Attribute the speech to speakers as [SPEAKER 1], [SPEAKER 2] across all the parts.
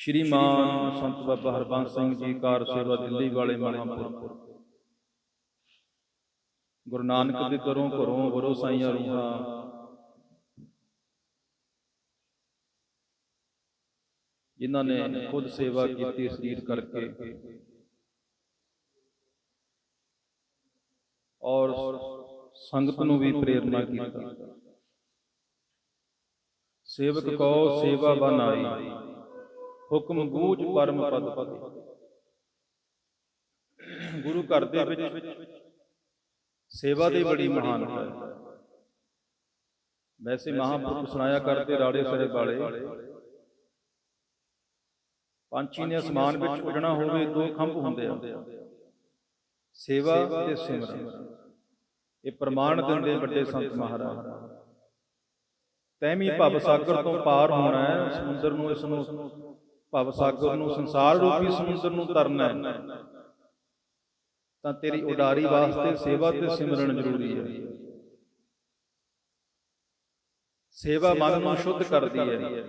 [SPEAKER 1] ਸ਼੍ਰੀ ਸ਼੍ਰੀਮਾਨ ਸੰਤ ਬਾਬਾ ਹਰਬੰਸ ਸਿੰਘ ਜੀ ਕਾਰ ਸੇਵਾ ਦਿੱਲੀ ਵਾਲੇ ਮਹਾਂਪੁਰ ਗੁਰੂ ਨਾਨਕ ਦੇ ਘਰੋਂ ਘਰੋਂ ਵਰੋ ਸਾਈਆਂ ਰੂਹਾਂ। ਜਿਨ੍ਹਾਂ ਨੇ ਖੁਦ ਸੇਵਾ ਕੀਤੀ ਸਰੀਰ ਕਰਕੇ। ਔਰ ਸੰਗਤ ਨੂੰ ਵੀ ਪ੍ਰੇਰਨਾ ਕੀਤਾ। ਸੇਵਕ ਕੋ ਸੇਵਾ ਬਨਾਈ ਹੁਕਮ ਬੂਝ ਪਰਮ ਪਦ ਪਤੀ ਗੁਰੂ ਘਰ ਦੇ ਵਿੱਚ ਸੇਵਾ ਦੀ ਬੜੀ ਮਹਾਨਤਾ ਹੈ। ਵੈਸੇ ਮਹਾਂਪੁਰਖ ਸੁਣਾਇਆ ਕਰਦੇ ਰਾੜੇ ਸਾਹਿਬ ਵਾਲੇ। ਪੰਛੀ ਨੇ ਅਸਮਾਨ ਵਿੱਚ ਉੱਡਣਾ ਹੋਵੇ ਦੋ ਖੰਭ ਹੁੰਦੇ ਆ। ਸੇਵਾ ਤੇ ਸਿਮਰਨ। ਇਹ ਪ੍ਰਮਾਣ ਦਿੰਦੇ ਵੱਡੇ ਸੰਤ ਮਹਾਰਾਜ। ਤੈਮੀ ਭਵ ਸਾਗਰ ਤੋਂ ਪਾਰ ਹੋਣਾ ਹੈ। ਸਮੁੰਦਰ ਨੂੰ ਇਸ ਨੂੰ ਭਵ ਸਾਗਰ ਨੂੰ ਸੰਸਾਰ ਰੂਪੀ ਸਮੁੰਦਰ ਨੂੰ ਤਰਨਾ ਹੈ। ਤਾਂ ਤੇਰੀ ਉਡਾਰੀ ਵਾਸਤੇ ਸੇਵਾ ਤੇ ਸਿਮਰਨ ਜ਼ਰੂਰੀ ਹੈ। ਸੇਵਾ ਮਨ ਨੂੰ ਸ਼ੁੱਧ ਕਰਦੀ ਹੈ।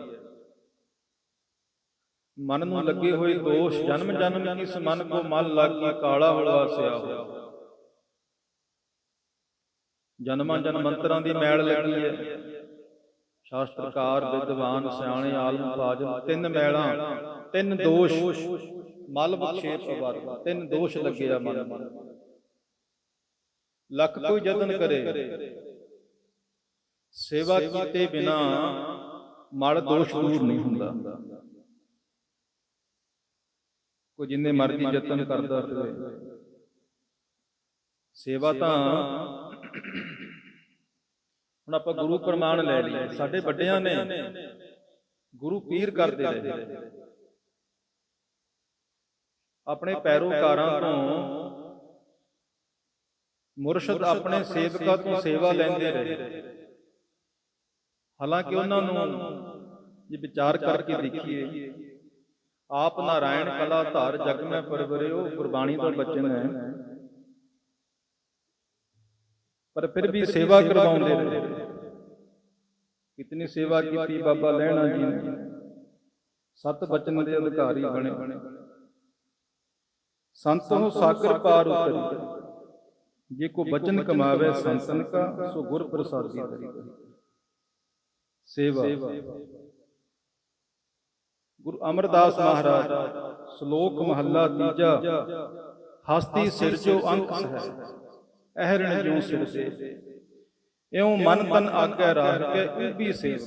[SPEAKER 1] ਮਨ ਨੂੰ ਲੱਗੇ ਹੋਏ ਦੋਸ਼ ਜਨਮ ਜਨਮ ਕਿਸ ਮਨ ਕੋ ਮਲ ਲੱਗ ਕੇ ਕਾਲਾ ਹੋਲਾ ਸਿਆ ਹੋ ਜਨਮਾਂ ਜਨਮੰਤਰਾਂ ਦੀ ਮੈਲ ਲੱਗੀ ਹੈ। ਸ਼ਾਸਤਰਕਾਰ ਵਿਦਵਾਨ ਸਿਆਣੇ ਆਲਮ ਫਾਜ਼ਲ। ਤਿੰਨ ਮੈਲਾਂ, ਤਿੰਨ ਦੋਸ਼। ਮਲ ਬਖਸ਼ੇਪ ਅਵਰ ਤਿੰਨ ਦੋਸ਼ ਲੱਗਿਆ ਮਨ। ਲੱਖ ਕੋਈ ਯਤਨ ਕਰੇ। ਸੇਵਾ ਕੀਤੇ ਬਿਨਾ ਮਲ ਦੋਸ਼ ਦੂਰ ਨਹੀਂ ਹੁੰਦਾ। ਕੋਈ ਜਿੰਨੇ ਮਰਜ਼ੀ ਯਤਨ ਕਰਦਾ ਰਹੇ। ਸੇਵਾ ਤਾਂ ਹੁਣ ਆਪਾਂ ਗੁਰੂ ਪ੍ਰਮਾਣ ਲੈ ਲਈਏ। ਸਾਡੇ ਵੱਡਿਆਂ ਨੇ ਗੁਰੂ ਪੀਰ ਕਰਦੇ ਰਹੇ ਆਪਣੇ ਪੈਰੋਕਾਰਾਂ ਤੋਂ ਮੁਰਸ਼ਿਦ ਆਪਣੇ ਸੇਵਕਾਂ ਤੋਂ ਸੇਵਾ ਲੈਂਦੇ ਰਹੇ। ਹਾਲਾਂਕਿ ਉਹਨਾਂ ਨੂੰ ਜੇ ਵਿਚਾਰ ਕਰਕੇ ਦੇਖੀਏ ਆਪ ਨਾਰਾਇਣ ਕਲਾ ਧਾਰ ਜਗ ਮੈਂ ਪਰਵਰਿਓ ਗੁਰਬਾਣੀ ਦਾ ਬਚਨ ਹੈ। ਪਰ ਫਿਰ ਵੀ ਸੇਵਾ ਕਰਵਾਉਂਦੇ ਰਹੇ। ਕਿਤਨੀ ਸੇਵਾ ਕੀਤੀ ਬਾਬਾ ਲਹਿਣਾ ਜੀ ਨੇ। ਸਤ ਬਚਨ ਦੇ ਅਧਿਕਾਰੀ ਬਣੇ। ਸੰਤੋਂ ਸਾਗਰ ਪਾਰ ਉਤਰੀ। ਜੇ ਕੋ ਬਚਨ ਕਮਾਵੇ ਸੰਤਨ ਕਾ ਸੋ ਗੁਰ ਪ੍ਰਸਾਦੀ ਕਰੀ ਸੇਵਾ। ਗੁਰੂ ਅਮਰਦਾਸ ਮਹਾਰਾਜ ਸ਼ਲੋਕ ਮਹੱਲਾ ਤੀਜਾ। ਹਸਤੀ ਸਿਰ ਜੋ ਅੰਕ ਹੈ ਅਹਰਣ ਜਿਉ ਸਿਰ ਸੇ ਇਉ ਮਨ ਤਨ ਆਗੇ ਰਾਹ ਕੇ ਉਬੀ ਸੇ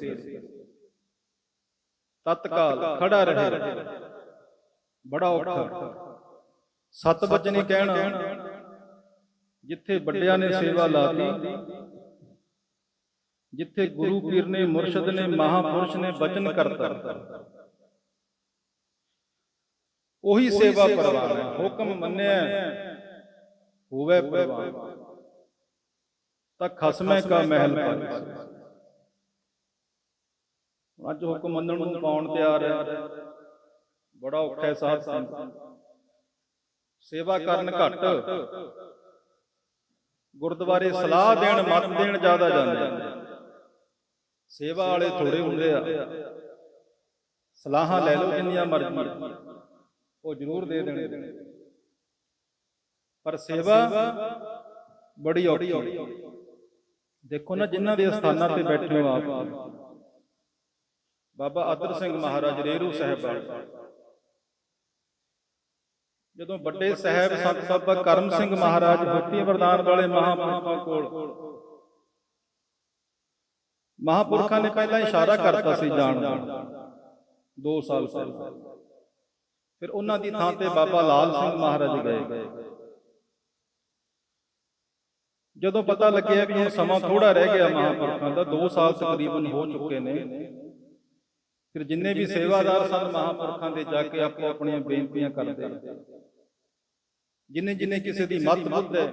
[SPEAKER 1] ਤਤਕਾਲ ਖੜਾ ਰਹੇ। ਬੜਾ ਔਖਾ। ਸਤ ਬਚਨੇ ਕਹਿਣਾ ਜਿੱਥੇ ਵੱਡਿਆਂ ਨੇ ਸੇਵਾ ਲਾਤੀ ਜਿੱਥੇ ਗੁਰੂ ਪੀਰ ਨੇ ਮੁਰਸ਼ਿਦ ਨੇ ਮਹਾਪੁਰਸ਼ ਨੇ ਬਚਨ ਕਰਤਾ। ਉਹੀ ਸੇਵਾ ਪ੍ਰਵਾਨ ਹੁਕਮ ਮੰਨਿਆ ਹੋਵੇ ਪ੍ਰਵਾਨ। ਤਾਂ ਖਸਮੇ ਕਾ ਮਹਿਲ ਪਾਵੇ ਅੱਜ ਹੁਕਮ ਮੰਨਣ ਨੂੰ ਕੌਣ ਤਿਆਰ ਹੈ। ਬੜਾ ਔਖਾ ਹੈ ਸਾਧ ਸੰਗਤ। ਸੇਵਾ ਕਰਨ ਘੱਟ। ਗੁਰਦੁਆਰੇ ਸਲਾਹ ਦੇਣ ਮਤ ਦੇਣ ਜ਼ਿਆਦਾ ਜਾਂਦੇ ਸੇਵਾ ਵਾਲੇ ਥੋੜੇ ਹੁੰਦੇ ਆ। ਸਲਾਹਾਂ ਲੈ ਲਓ ਜਿੰਨੀਆਂ ਮਰਜ਼ੀ। ਉਹ ਜ਼ਰੂਰ ਦੇ ਦੇਣਗੇ। ਪਰ ਸੇਵਾ ਬੜੀ ਔਖੀ ਦੇਖੋ ਨਾ ਜਿਨ੍ਹਾਂ ਦੇ ਸਥਾਨਾਂ ਤੇ ਬੈਠੇ ਹੋ ਆਪ। ਬਾਬਾ ਅਦਰ ਸਿੰਘ ਮਹਾਰਾਜ ਰੇਰੂ ਸਾਹਿਬ ਜਦੋਂ ਵੱਡੇ ਸਾਹਿਬ ਸੰਤ ਬਾਬਾ ਕਰਮ ਸਿੰਘ ਮਹਾਰਾਜ ਹੋਤੀ ਵਰਦਾਨ ਵਾਲੇ ਮਹਾਂਪੁਰਖਾਂ ਕੋਲ ਮਹਾਂਪੁਰਖਾਂ ਨੇ ਪਹਿਲਾਂ ਇਸ਼ਾਰਾ ਕਰਤਾ ਸੀ ਜਾਣ ਦਾ 2 ਸਾਲ ਪਹਿਲਾਂ। ਫਿਰ ਉਹਨਾਂ ਦੀ ਥਾਂ ਤੇ ਬਾਬਾ ਲਾਲ ਸਿੰਘ ਮਹਾਰਾਜ ਗਏ। ਜਦੋਂ ਪਤਾ ਲੱਗਿਆ ਵੀ ਹੁਣ ਸਮਾਂ ਥੋੜਾ ਰਹਿ ਗਿਆ ਮਹਾਂਪੁਰਖਾਂ ਦਾ 2 ਸਾਲ ਤਕਰੀਬਨ ਹੋ ਚੁੱਕੇ ਨੇ। ਫਿਰ ਜਿੰਨੇ ਵੀ ਸੇਵਾਦਾਰ ਸਨ ਮਹਾਂਪੁਰਖਾਂ ਦੇ ਜਾ ਕੇ ਆਪੋ ਆਪਣੀਆਂ ਬੇਨਤੀਆਂ ਕਰਦੇ। ਜਿੰਨੇ ਜਿੰਨੇ ਕਿਸੇ ਦੀ ਮਤ ਬੁੱਧ ਹੈ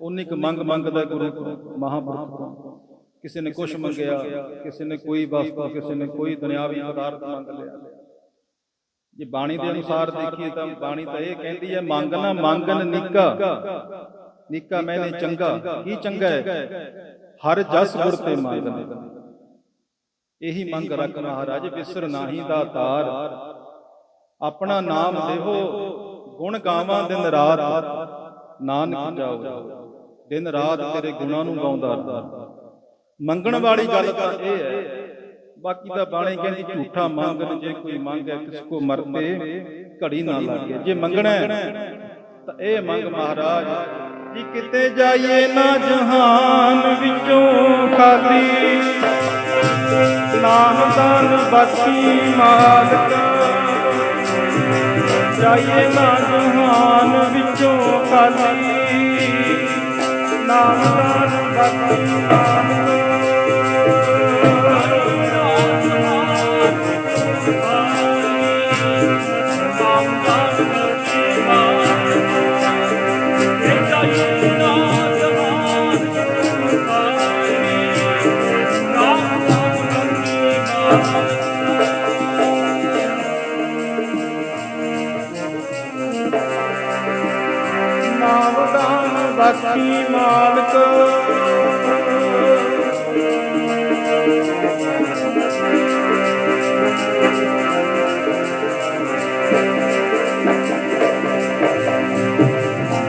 [SPEAKER 1] ਉਨੀ ਕੁ ਮੰਗ ਮੰਗਦਾ ਗੁਰੂ ਮਹਾਂਪੁਰਖ ਤੋਂ। ਕਿਸੇ ਨੇ ਕੁਛ ਮੰਗਿਆ ਕਿਸੇ ਨੇ ਕੋਈ ਵਸਤੂ ਕਿਸੇ ਨੇ ਕੋਈ ਦੁਨਿਆਵੀ ਪਦਾਰਥ ਮੰਗ ਲਿਆ। ਜੇ ਬਾਣੀ ਦੇ ਅਨੁਸਾਰ ਦੇਖੀਏ ਤਾਂ ਬਾਣੀ ਤਾਂ ਇਹ ਕਹਿੰਦੀ ਹੈ ਮੰਗ ਨਾ ਮੰਗਨ ਨਿੱਕਾ। ਨਿੱਕਾ ਮੈਨੇ ਚੰਗਾ ਕੀ ਚੰਗਾ ਹੈ ਹਰ ਜਸ ਗੁਰ ਤੇ ਮੰਗਨ ਇਹੀ ਮੰਗ ਰੱਖ ਮਹਾਰਾਜ ਵਿਸਰ ਨਾਹੀ ਦਾ ਤਾਰ ਆਪਣਾ ਨਾਮ ਦੇਹੋ ਗੁਣ ਗਾਵਾਂ ਦਿਨ ਰਾਤ ਨਾਨਕ ਜਾਓ ਦਿਨ ਰਾਤ ਤੇਰੇ ਗੁਣਾਂ ਨੂੰ ਗਾਉਂਦਾ। ਮੰਗਣ ਵਾਲੀ ਗੱਲ ਤਾਂ ਇਹ ਹੈ ਬਾਕੀ ਤਾਂ ਬਾਣੀ ਕਹਿੰਦੀ ਝੂਠਾ ਮੰਗਣ ਜੇ ਕੋਈ ਮੰਗੇ ਕਿਸ ਕੋ ਮਰਤੇ ਘੜੀ ਨਾ ਲੱਗੇ ਜੇ ਮੰਗਣਾ ਹੈ, ਤਾਂ ਇਹ ਮੰਗ ਮਹਾਰਾਜ ਕਿ ਕਿਤੇ ਜਾਈਏ ਨਾ ਜਹਾਨ ਵਿੱਚੋਂ ਖਾਲੀ। ਨਾਮ ਦਾਨ ਬਖਸ਼ੀ ਮਾਲਕ। ਜਾਈਏ ਨਾ ਜਹਾਨ ਵਿੱਚੋਂ ਖਾਲੀ। ਨਾਮ ਦਾਨ ਬਖਸ਼ੀ ਮਾਲਕ। ਦਾਨ ਬਖਸ਼ੀ ਮਾਲਕ।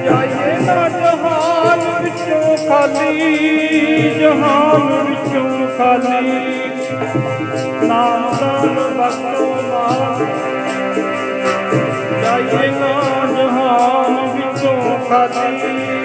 [SPEAKER 1] ਜਾਈਏ ਨਾ ਜਹਾਨ ਵਿੱਚੋਂ ਖਾਲੀ, ਜਹਾਨ ਵਿੱਚੋਂ ਖਾਲੀ। ਨਾਮ ਦਾਨ ਬਖਸ਼ੋ ਜਾਈਏ ਨਾ ਜਹਾਨ ਵਿੱਚੋਂ ਖਾਲੀ।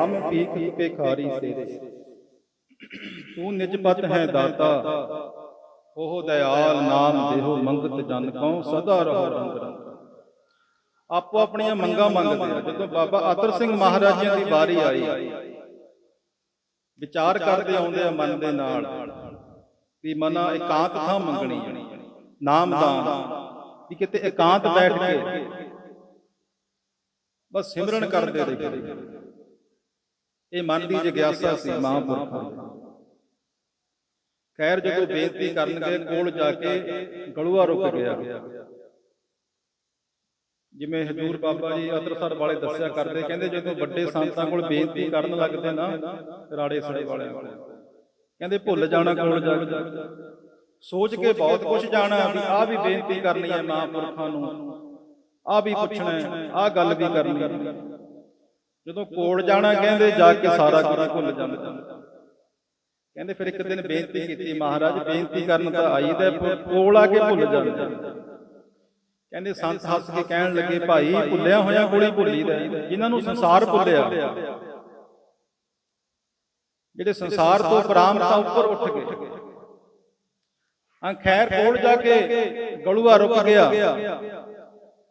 [SPEAKER 1] ਹਮ ਪੀਖ ਭੇਖਾਰੀ ਤੇਰੇ ਤੂੰ ਨਿਜਪਤ ਹੈ ਦਾਤਾ, ਉਹ ਦਇਆਲ ਨਾਮ ਦੇਹੋ ਮੰਗਤ ਜਨ ਕਉ, ਸਦਾ ਰਹੋ ਰੰਗ ਰੰਗ। ਆਪੋ ਆਪਣੀਆਂ ਮੰਗਾਂ ਮੰਗਦੇ ਆ ਜਦੋਂ ਬਾਬਾ ਅਤਰ ਸਿੰਘ ਮਹਾਰਾਜਿਆਂ ਦੀ ਵਾਰੀ ਆਈ, ਵਿਚਾਰ ਕਰਦੇ ਆਉਂਦੇ ਆ ਮਨ ਦੇ ਨਾਲ ਵੀ ਮਨਾ ਇਕਾਂਤ ਥਾਂ ਮੰਗਣੀ ਨਾਮਦਾਨ ਵੀ ਕਿਤੇ ਇਕਾਂਤ ਬੈਠ ਕੇ ਬਸ ਸਿਮਰਨ ਕਰਦੇ ਰਹੇ ਇਹ ਮਨ ਦੀ ਜਿਗਿਆਸਾ ਸੀ ਮਹਾਂਪੁਰਖਾਂ ਦੀ। ਖੈਰ ਜਦੋਂ ਬੇਨਤੀ ਕਰਨਗੇ ਕੋਲ ਜਾ ਕੇ ਗਲੂਆ ਰੁਕ ਗਿਆ। ਜਿਵੇਂ ਹਜੂਰ ਬਾਬਾ ਜੀ ਅਤਰਸਰ ਵਾਲੇ ਦੱਸਿਆ ਕਰਦੇ ਕਹਿੰਦੇ ਜਦੋਂ ਵੱਡੇ ਸੰਤਾਂ ਕੋਲ ਬੇਨਤੀ ਕਰਨ ਲੱਗਦੇ ਨਾ ਰਾੜੇ ਸੜੇ ਕੋਲ। ਕਹਿੰਦੇ ਭੁੱਲ ਜਾਣਾ ਕੋਲ ਜਾ ਕੇ। ਸੋਚ ਕੇ ਬਹੁਤ ਕੁਝ ਜਾਣਾ ਵੀ ਆਹ ਵੀ ਬੇਨਤੀ ਕਰਨੀ ਹੈ ਮਹਾਂਪੁਰਖਾਂ ਨੂੰ। ਆਹ ਵੀ ਪੁੱਛਣਾ ਹੈ ਆਹ ਗੱਲ ਵੀ ਕਰਨੀ ਹੈ। ਜਦੋਂ ਕੋਲ ਜਾਣਾ ਕਹਿੰਦੇ ਜਾ ਕੇ ਸਾਰਾ ਕੁਝ ਭੁੱਲ ਜਾਂਦਾ। ਕਹਿੰਦੇ ਫਿਰ ਇੱਕ ਦਿਨ ਬੇਨਤੀ ਕੀਤੀ, ਮਹਾਰਾਜ, ਬੇਨਤੀ ਕਰਨ ਤਾਂ ਆਈ ਕੋਲ ਆ ਕੇ ਭੁੱਲ ਜਾਂਦਾ। ਕਹਿੰਦੇ ਸੰਤ ਹੱਸ ਕੇ ਕਹਿਣ ਲੱਗੇ, ਭਾਈ, ਭੁੱਲਿਆ ਹੋਇਆ ਕੋਲੀ ਭੁੱਲੀ ਜਿਨ੍ਹਾਂ ਨੂੰ ਸੰਸਾਰ ਭੁੱਲਿਆ। ਜਿਹੜੇ ਸੰਸਾਰ ਤੋਂ ਪਰਾਮਤਾ ਉੱਪਰ ਉੱਠ ਗਏ। ਹਾਂ, ਖੈਰ, ਕੋਲ ਜਾ ਕੇ ਗਲੂਆ ਰੁਕ ਗਿਆ।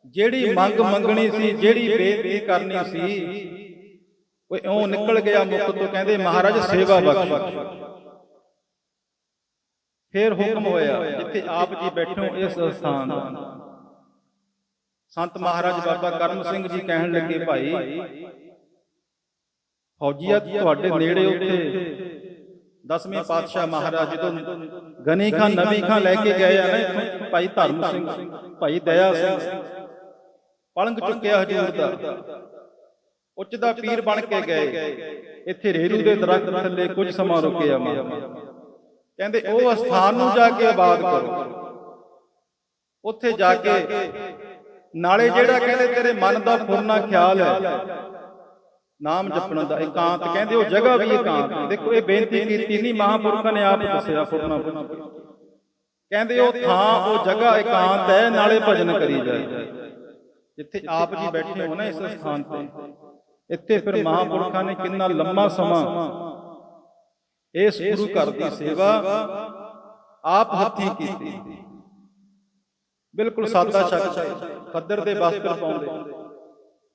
[SPEAKER 1] ਜਿਹੜੀ ਮੰਗ ਮੰਗਣੀ ਸੀ, ਜਿਹੜੀ ਬੇਨਤੀ ਕਰਨੀ ਸੀ ਉਹ ਇਉਂ ਨਿਕਲ ਗਿਆ ਮੁਖ ਤੋਂ ਕਹਿੰਦੇ, ਮਹਾਰਾਜ, ਸੇਵਾ ਬਖਸ਼। ਫਿਰ ਹੁਕਮ ਹੋਇਆ, ਜਿੱਥੇ ਆਪ ਜੀ ਬੈਠੋ ਇਸ ਸਥਾਨ ਦਾ। ਸੰਤ ਮਹਾਰਾਜ ਬਾਬਾ ਕਰਮ ਸਿੰਘ ਜੀ ਕਹਿਣ ਲੱਗੇ, ਭਾਈ, ਫੌਜੀਆ ਤੁਹਾਡੇ ਨੇੜੇ ਉੱਥੇ ਦਸਵੇਂ ਪਾਤਸ਼ਾਹ ਮਹਾਰਾਜ ਜਦੋਂ ਗਨੀ ਖਾਨ ਨਬੀ ਖਾਨ ਲੈ ਕੇ ਗਏ ਆ ਨਾ ਇੱਥੋਂ, ਭਾਈ ਧਰਮ ਸਿੰਘ, ਭਾਈ ਦਇਆ ਸਿੰਘ ਪਲੰਗ ਚੁੱਕਿਆ ਹਜੂਰ ਦਾ। ਉੱਚ ਦਾ ਪੀਰ ਬਣ ਕੇ ਗਏ। ਇੱਥੇ ਰੇਰੂ ਦੇ ਦਰਖਤ ਥੱਲੇ ਕੁਝ ਸਮਾਂ ਰੁਕਿਆ ਮਾਂ ਕਹਿੰਦੇ ਉਹ ਸਥਾਨ ਨੂੰ ਜਾ ਕੇ ਆਬਾਦ ਕਰੋ। ਉੱਥੇ ਜਾ ਕੇ ਨਾਲੇ ਜਿਹੜਾ ਕਹਿੰਦੇ ਤੇਰੇ ਮਨ ਦਾ ਫੁਰਨਾ ਖਿਆਲ ਹੈ। ਨਾਮ ਜਪਣ ਦਾ ਇਕਾਂਤ। ਕਹਿੰਦੇ ਉਹ ਜਗ੍ਹਾ ਵੀ ਇਕਾਂਤ। ਦੇਖੋ ਇਹ ਬੇਨਤੀ ਕੀਤੀ ਨਹੀਂ ਮਹਾਂਪੁਰਖਾਂ ਨੇ ਆਪ ਦੱਸਿਆ ਫੁਰਨਾ ਕਹਿੰਦੇ ਉਹ ਥਾਂ ਉਹ ਜਗ੍ਹਾ ਇਕਾਂਤ ਹੈ ਨਾਲੇ ਭਜਨ ਕਰੀ ਜਾਏ। ਜਿੱਥੇ ਆਪ ਜੀ ਬੈਠੇ ਹੋ ਨਾ ਇਸ ਸਥਾਨ ਤੇ। ਇੱਥੇ ਫਿਰ ਮਹਾਂਪੁਰਖਾਂ ਨੇ ਕਿੰਨਾ ਲੰਮਾ ਸਮਾਂ ਇਸ ਗੁਰੂ ਘਰ ਦੀ ਸੇਵਾ ਆਪ ਹੱਥੀਂ ਕੀਤੀ। ਬਿਲਕੁਲ ਸਾਦਾ ਸ਼ਕਤ ਖੱਦਰ ਦੇ ਵਸਤਰ ਪਾਉਂਦੇ।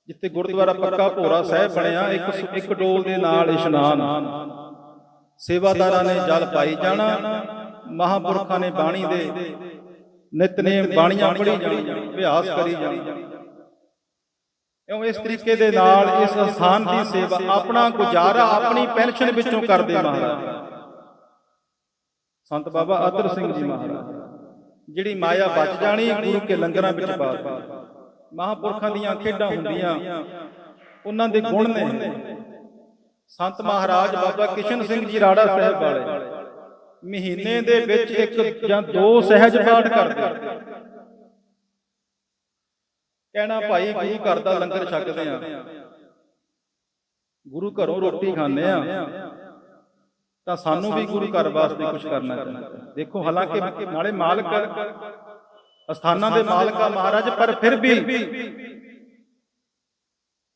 [SPEAKER 1] ਜਿੱਥੇ ਗੁਰਦੁਆਰਾ ਪੱਕਾ ਭੋਰਾ ਸਾਹਿਬ ਬਣਿਆ ਇੱਕ ਇੱਕ ਡੋਲ ਦੇ ਨਾਲ ਇਸ਼ਨਾਨ। ਸੇਵਾਦਾਰਾਂ ਨੇ ਜਲ ਪਾਈ ਜਾਣਾ ਮਹਾਪੁਰਖਾਂ ਨੇ ਬਾਣੀ ਦੇ ਨਿਤਨੇਮ ਬਾਣੀਆਂ ਪੜ੍ਹੀ ਜਾਣੀਆਂ ਅਭਿਆਸ ਕਰੀ ਜਾਣਾ। ਇਉਂ ਇਸ ਤਰੀਕੇ ਦੇ ਨਾਲ ਇਸ ਸਥਾਨ ਦੀ ਸੇਵਾ ਆਪਣਾ ਗੁਜ਼ਾਰਾ ਆਪਣੀ ਪੈਨਸ਼ਨ ਵਿੱਚੋਂ ਕਰਦੇ ਮਹਾਰਾਜ ਸੰਤ ਬਾਬਾ ਅਤਰ ਸਿੰਘ ਜੀ ਮਹਾਰਾਜ ਜਿਹੜੀ ਮਾਇਆ ਬਚ ਜਾਣੀ ਗੁਰੂ ਕੇ ਲੰਗਰਾਂ ਵਿੱਚ ਪਾ ਮਹਾਪੁਰਖਾਂ ਦੀਆਂ ਖੇਡਾਂ ਹੁੰਦੀਆਂ ਉਹਨਾਂ ਦੇ ਗੁਣ ਨੇ। ਸੰਤ ਮਹਾਰਾਜ ਬਾਬਾ ਕਿਸ਼ਨ ਸਿੰਘ ਜੀ ਰਾੜਾ ਸਾਹਿਬ ਵਾਲੇ। ਮਹੀਨੇ ਦੇ ਵਿੱਚ ਇੱਕ ਜਾਂ ਦੋ ਸਹਿਜ ਪਾਠ ਕਰਦੇ। ਕਹਿਣਾ ਭਾਈ ਗੁਰੂ ਘਰ ਦਾ ਲੰਗਰ ਛਕਦੇ ਆ। ਗੁਰੂ ਘਰੋਂ ਰੋਟੀ ਖਾਂਦੇ ਆ। ਤਾਂ ਸਾਨੂੰ ਵੀ ਗੁਰੂ ਘਰ ਵਾਸਤੇ ਕੁਝ ਕਰਨਾ ਚਾਹੀਦਾ। ਦੇਖੋ ਹਾਲਾਂਕਿ ਨਾਲੇ ਮਾਲਕ ਅਸਥਾਨਾਂ ਦੇ ਮਾਲਕ ਆ ਮਹਾਰਾਜ ਪਰ ਫਿਰ ਵੀ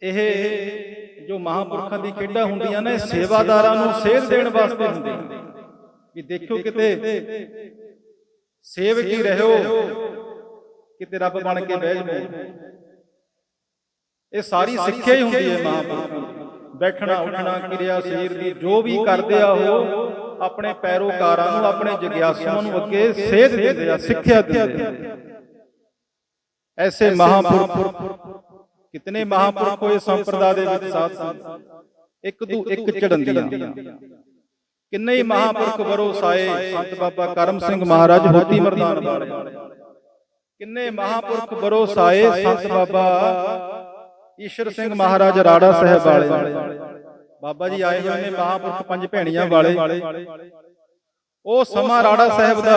[SPEAKER 1] ਇਹ ਜੋ ਮਹਾਪੁਰਖਾਂ ਦੀ ਖੇਡਾਂ ਹੁੰਦੀਆਂ ਨੇ ਸੇਵਾਦਾਰਾਂ ਨੂੰ ਸੇਧ ਦੇਣ ਵਾਸਤੇ ਹੁੰਦੀਆਂ ਵੀ ਦੇਖਿਓ ਕਿਤੇ ਸੇਵਕ ਹੀ ਰਹੋ। ਕਿਤੇ ਰੱਬ ਬਣ ਕੇ ਬਹਿ ਜਾਓ ਇਹ ਸਾਰੀ ਸਿੱਖਿਆ ਹੀ ਹੁੰਦੀ ਹੈ ਮਹਾਪੁਰਖਾਂ ਦੀ। ਬੈਠਣਾ ਉੱਠਣਾ ਕਿਰਿਆ ਸਰੀਰ ਦੀ ਜੋ ਵੀ ਕਰਦੇ ਆ ਉਹ ਆਪਣੇ ਪੈਰੋਕਾਰਾਂ ਨੂੰ ਆਪਣੇ ਜਗਿਆਸੂਆਂ ਨੂੰ ਅੱਗੇ ਸੇਧ ਦਿੰਦੇ ਆ ਸਿੱਖਿਆ ਦਿੰਦੇ ਆ। ਐਸੇ ਮਹਾਪੁਰਖ ਕਿਤਨੇ ਮਹਾਪੁਰਖ ਹੋਏ ਸੰਪਰਦਾ ਦੇ ਵਿੱਚ ਸਾਧ ਸੰਗਤ। ਇੱਕ ਦੂ ਇੱਕ ਚੜੰਦੀਆਂ ਕਿੰਨੇ ਹੀ ਮਹਾਪੁਰਖ ਵਰੋ ਸਾਏ ਸੰਤ ਬਾਬਾ ਕਰਮ ਸਿੰਘ ਮਹਾਰਾਜ ਹੋਤੀ ਮਰਦਾਨ ਵਾਲੇ। ਕਿੰਨੇ ਮਹਾਪੁਰਖ ਵਰੋ ਸਾਏ ਸੰਤ ਬਾਬਾ ਈਸ਼ਰ ਸਿੰਘ ਮਹਾਰਾਜ ਰਾੜਾ ਸਾਹਿਬ ਵਾਲੇ। ਬਾਬਾ ਜੀ ਆਏ ਹੋਏ ਨੇ ਮਹਾਪੁਰਖ ਪੰਜ ਭੈਣੀਆਂ ਵਾਲੇ। ਉਹ ਸਮਾਂ ਰਾੜਾ ਸਾਹਿਬ ਦਾ।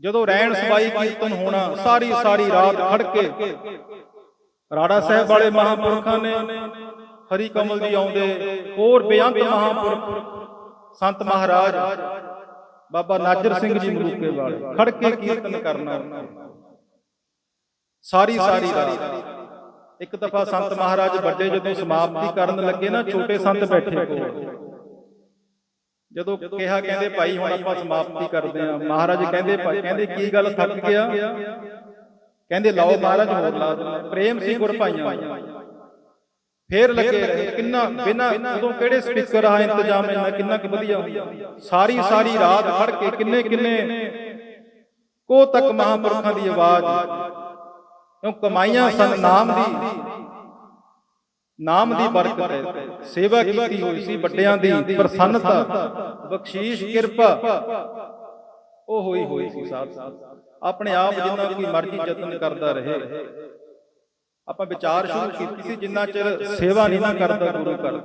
[SPEAKER 1] ਜਦੋਂ ਰਹਿਣ ਸਬਾਈ ਕੀਰਤਨ ਹੋਣਾ ਸਾਰੀ ਸਾਰੀ ਰਾਤ ਖੜ ਕੇ ਰਾੜਾ ਸਾਹਿਬ ਵਾਲੇ ਮਹਾਪੁਰਖਾਂ ਨੇ ਹਰੀ ਕਮਲ ਜੀ ਆਉਂਦੇ ਹੋਰ ਬੇਅੰਤ ਮਹਾਪੁਰਖ ਸੰਤ ਮਹਾਰਾਜ। ਬਾਬਾ ਨਾਜਰ ਸਿੰਘ ਜੀ ਮਲੂਕੇ ਵਾਲੇ। ਖੜ ਕੇ ਕੀਰਤਨ ਕਰਨਾ। ਸਾਰੀ ਸਾਰੀ ਰਾਤ। ਇੱਕ ਦਫਾ ਸੰਤ ਮਹਾਰਾਜ ਵੱਡੇ ਜਦੋਂ ਸਮਾਪਤੀ ਕਰਨ ਲੱਗੇ ਨਾ ਛੋਟੇ ਸੰਤ ਬੈਠੇ ਕੋਲ। ਜਦੋਂ ਕਿਹਾ ਕਹਿੰਦੇ ਭਾਈ ਹੁਣ ਆਪਾਂ ਸਮਾਪਤੀ ਕਰਦੇ ਆ ਮਹਾਰਾਜ ਕਹਿੰਦੇ ਕਹਿੰਦੇ ਕੀ ਗੱਲ ਥੱਕ ਗਿਆ? ਕਹਿੰਦੇ ਲਾਓ ਮਹਾਰਾਜ ਹੋਰ ਲਾ ਪ੍ਰੇਮ ਸੀ ਗੁਰ ਭਾਈਆਂ। ਫੇਰ ਲੱਗੇ ਰਹੇ ਕਿੰਨਾ ਬਿਨਾ ਉਦੋਂ ਕਿਹੜੇ ਸਪੀਕਰ ਆ ਇੰਤਜ਼ਾਮ ਇੰਨਾ ਕਿੰਨਾ ਕਿ ਵਧੀਆ ਸਾਰੀ ਸਾਰੀ ਰਾਤ ਖੜ ਕੇ ਕਿੰਨੇ ਕਿੰਨੇ ਕੋ ਤੱਕ ਮਹਾਪੁਰਖਾਂ ਦੀ ਆਵਾਜ਼। ਕਿਉਂ ਕਮਾਈਆਂ ਸਨ ਨਾਮ ਦੀ? ਨਾਮ ਦੀ। ਬਰਕਤ ਹੈ ਸੇਵਾ ਕੀਤੀ ਹੋਈ ਸੀ ਵੱਡਿਆਂ ਦੀ ਪ੍ਰਸੰਨਤਾ। ਬਖਸ਼ੀਸ਼ ਕਿਰਪਾ। ਉਹ ਹੋਈ ਹੋਈ ਸੀ ਸਾਹਿਬ। ਆਪਣੇ ਆਪ ਜਿੰਨਾ ਕੋਈ ਮਰਜ਼ੀ ਯਤਨ ਕਰਦਾ ਰਹੇ। ਆਪਾਂ ਵਿਚਾਰ ਸ਼ੁਰੂ ਕੀਤੀ ਸੀ ਜਿੰਨਾ ਚਿਰ ਸੇਵਾ ਨਹੀਂ ਨਾ ਕਰਦਾ ਗੁਰੂ ਘਰ।